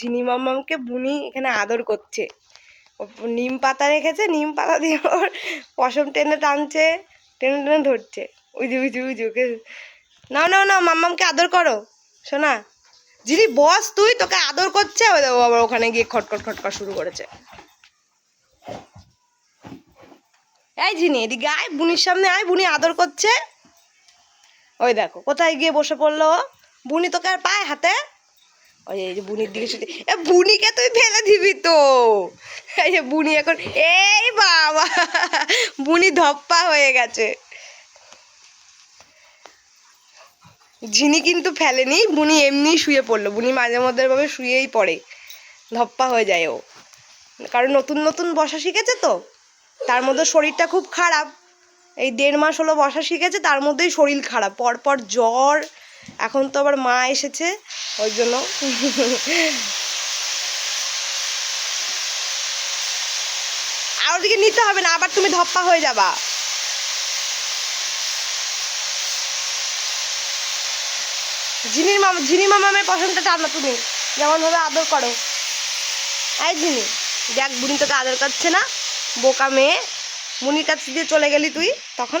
ঝিনি মামামকে বুনি এখানে আদর করছে। নিম পাতা রেখেছে, নিম পাতা দিয়ে ওর পশম টেনে টানছে, টেনে টেনে ধরছে। উজু উজু উজু ওকে নাও নাও নাও মাম্মামকে আদর করো, শোনা। যিনি বস, তুই তোকে আদর করছে আবার ওখানে গিয়ে খটখট খটখট শুরু করেছে। এই ঝিনি এদিকে আয়, বুনির সামনে আয়, বুনি আদর করছে। ওই দেখো, কোথায় গিয়ে বসে পড়ল? বুনি তোকে আর পায় হাতে ওই এই যে বুনির দিকে শুধু, এ বুনিকে তুই ফেলে দিবি তো। এই যে বুনি এখন, এই বাবা, বুনি ধপ্পা হয়ে গেছে। ঝিনি কিন্তু ফেলেনি, বুনি এমনি শুয়ে পড়ল, বুনি মাঝে মধ্যে ভাবে শুয়েই পড়ে, ধপ্পা হয়ে যায় ও। কারণ নতুন নতুন বসা শিখেছে তো, তার মধ্যে শরীরটা খুব খারাপ। এই দেড় মাস হলো বসা শিখেছে, তার মধ্যেই শরীর খারাপ, পরপর জ্বর এখন তো আবার মা এসেছে, ওই জন্য। আর ওদিকে নিতে হবে না, আবার তুমি ধপ্পা হয়ে যাবা। ঝিনির মামা ঝিনি মামামের পছন্দটা টানো তুমি। যেমন ভাবে আদর করো। এই ঝিনি, দেখ বুনি তোকে আদর করছে না, বোকা মেয়ে। মুনির কাছে দিয়ে চলে গেলি তুই, তখন